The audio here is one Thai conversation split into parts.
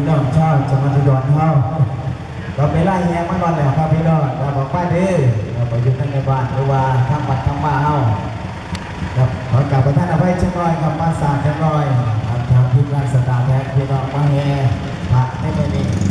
พี่น้องชาวจังหวัดอุดรเฮาเราไปไล่แยงมานอนแล้วครับพี่น้องเราบอกป้าเด้อเราไปอยู่ทั้งในบ้านหรือว่าทั้งบัดทั้งบ้านเฮาครับขอกราบประทานอภัยจังน้อยครับมาสางจังน้อยครับทางทีมงานสตาร์แท็กพี่น้องมาแห่พระในมื้อนี้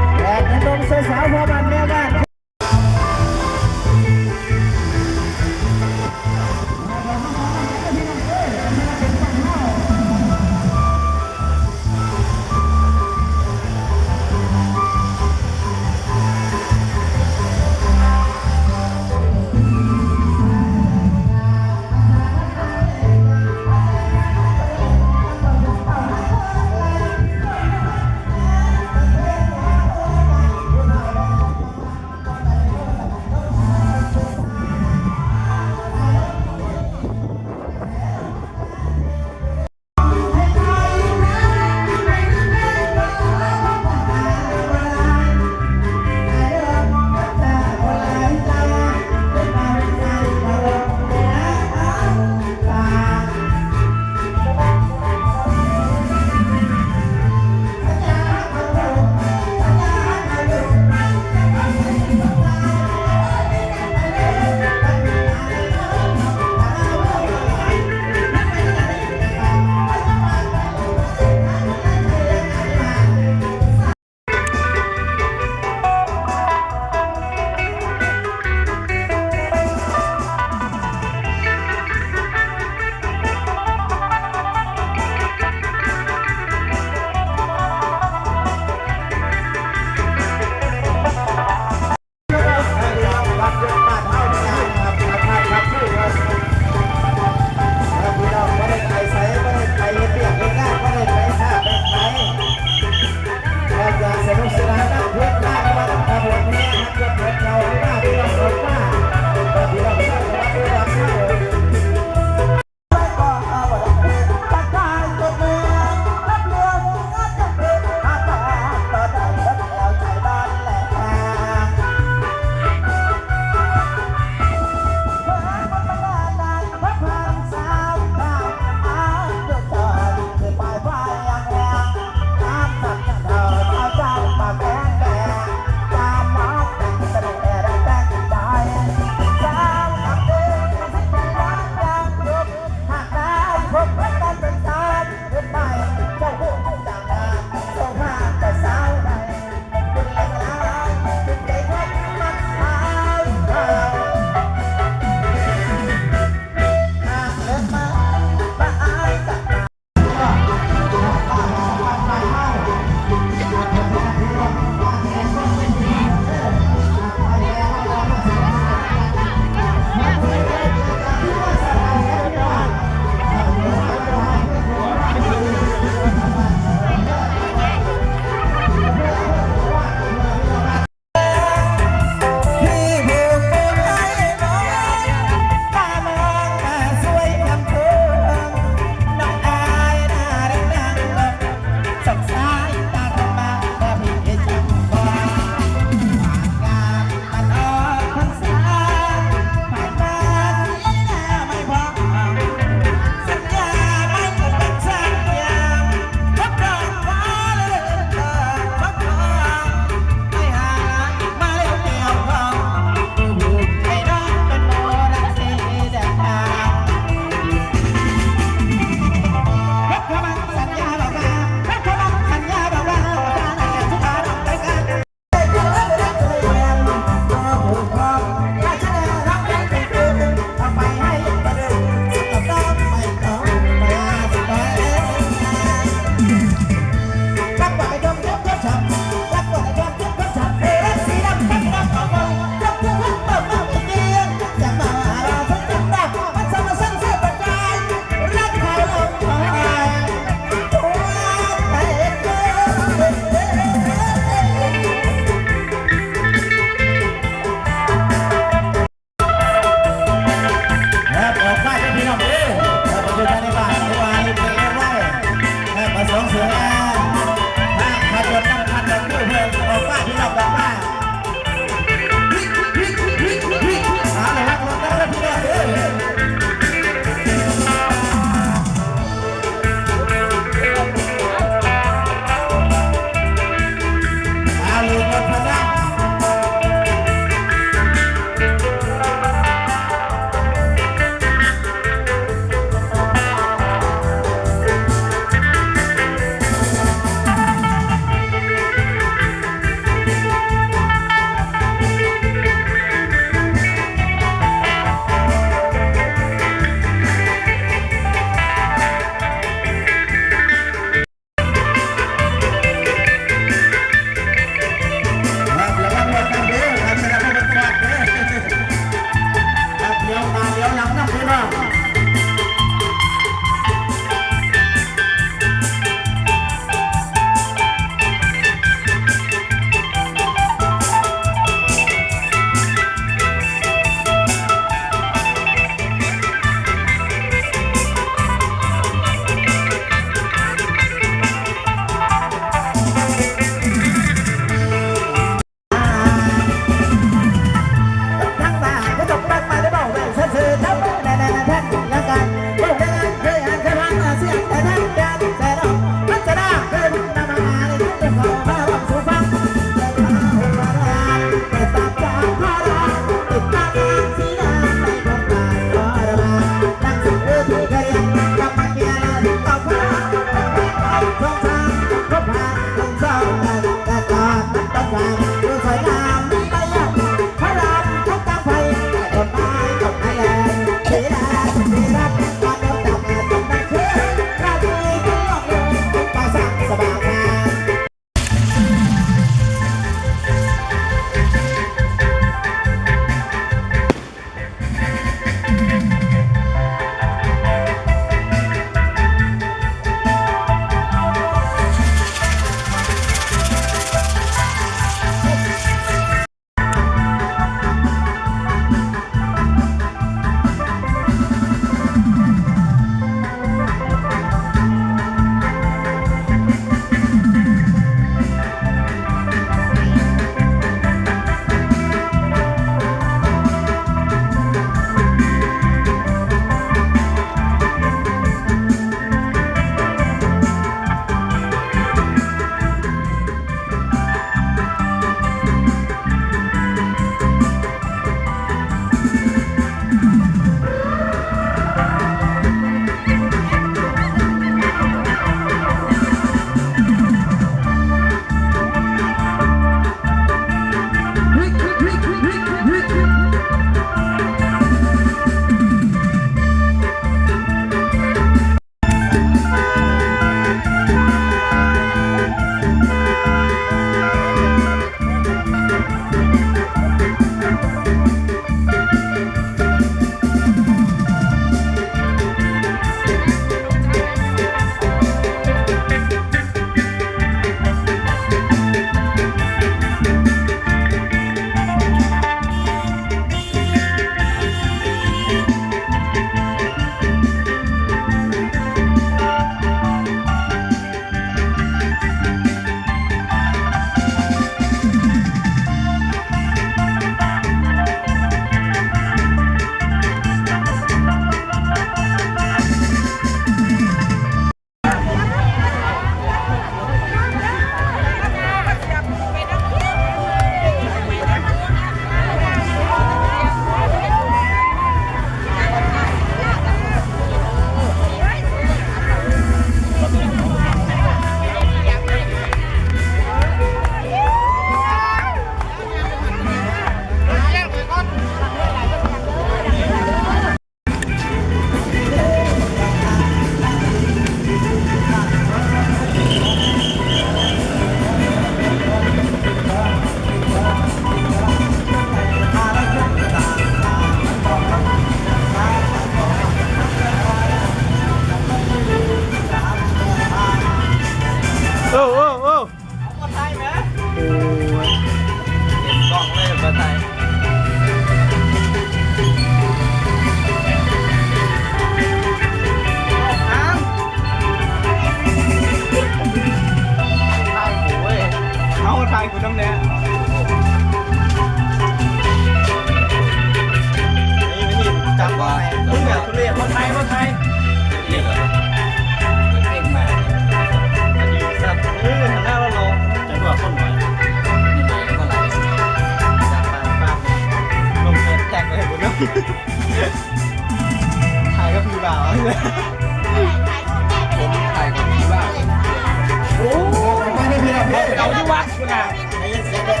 ได้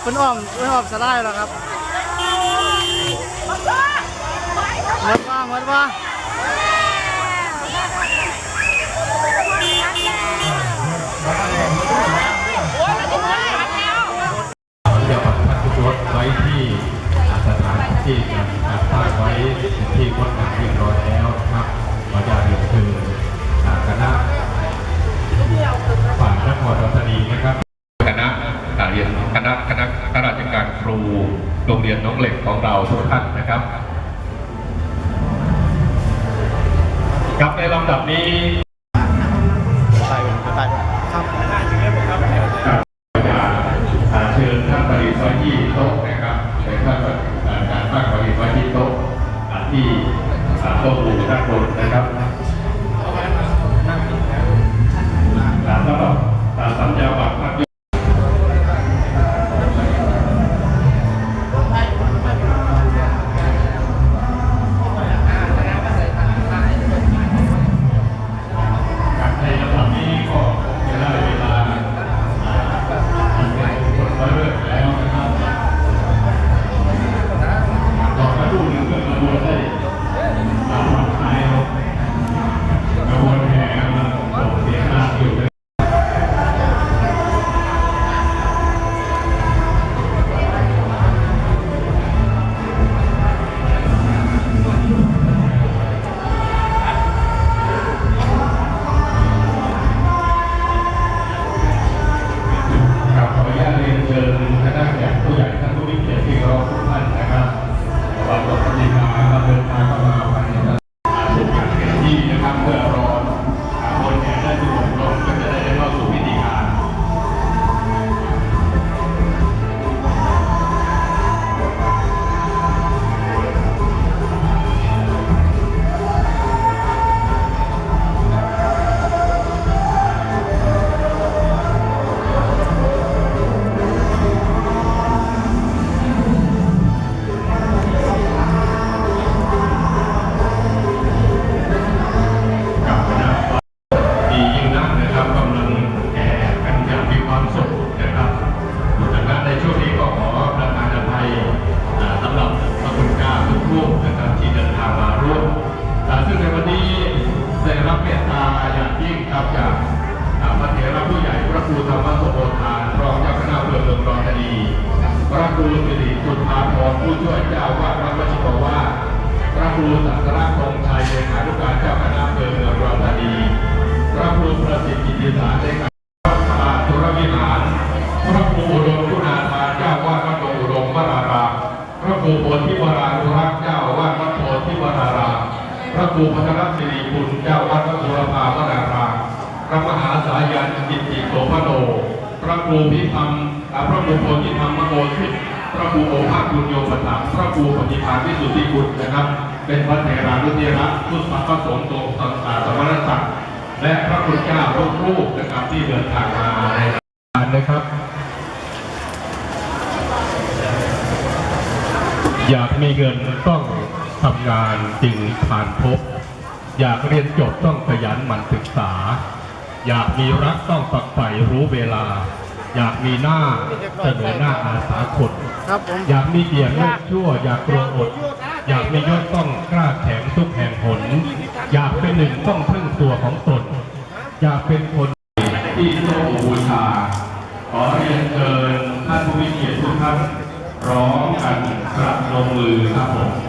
เพิ่นอ้อมเพิ่นอ้อมสไลด์แล้วครับหมดว่าหมดว่าเดี๋ยวท่านผู้ชมไว้ที่สถานที่การตั้งไว้ที่วัดงานเรียบร้อยแล้วนะครับขออนุญาตเรียนเชิญคณะฝ่ายนครรัตนีนะครับ คณะเรียนคณะคณะข้าราชกา รครู โรงเรียนน้องเหล็กของเราทุกท่านนะครับกับในลำดับนี้ไปไปครับอ่าเชิญท่านผลิตไว้ที่โต๊ะนะครับในท่านอาการตั้งผลิตไว้ที่โต๊ะที่โต๊ะหมู่ด้านบนนะครับ ระครูพัทรศิริคุณเจ้าวัดวัดสุรภาวรารามพระมหาสายันจิตติโสพโนพระครูพิธรรมอ่าพระครูโพธิธรรมโมสิทพระครูโอภาคุณโยปถัมพระครูปฏิภาณวิสุทธิคุณนะครับ เป็นพระเถรานุเทระพุทธพระสงฆ์ทรงสังฆาสมณศักดิ์และพระคุณเจ้าทุกรูปนะครับที่เดินทางมาในงานนะครับ อยากมีเงินต้องทำงานจึงผ่านพบ อยากเรียนจบต้องขยันหมั่นศึกษา อยากมีรักต้องฝักใฝ่รู้เวลา อยากมีหน้าเสนอหน้าอาสาคนครับผมอยากมีเกียรติเลิกชั่ว อยากกลัวอด อยากมียศต้องกล้าแข็งทุกแห่งหน อยากเป็นหนึ่งต้องพึ่งตัวของตน อยากเป็นคนที่โลกบูชา ขอเรียนเชิญท่านผู้มีเกียรติทุกท่านร้องกันกระลงมือครับผม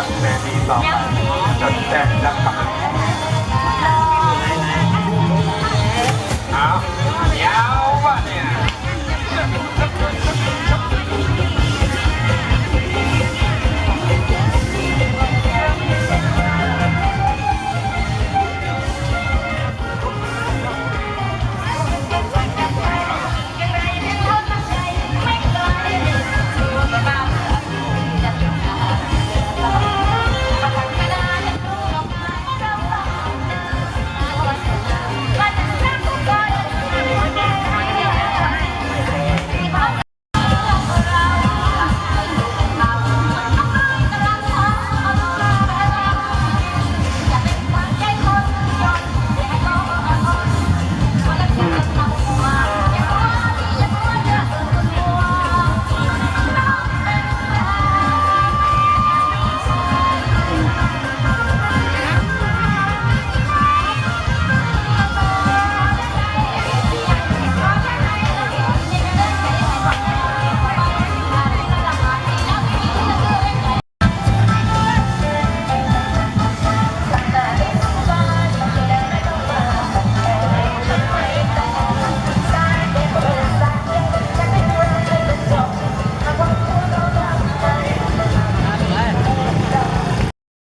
ักแม่ดีต่อไปจะแจ้งรักกับ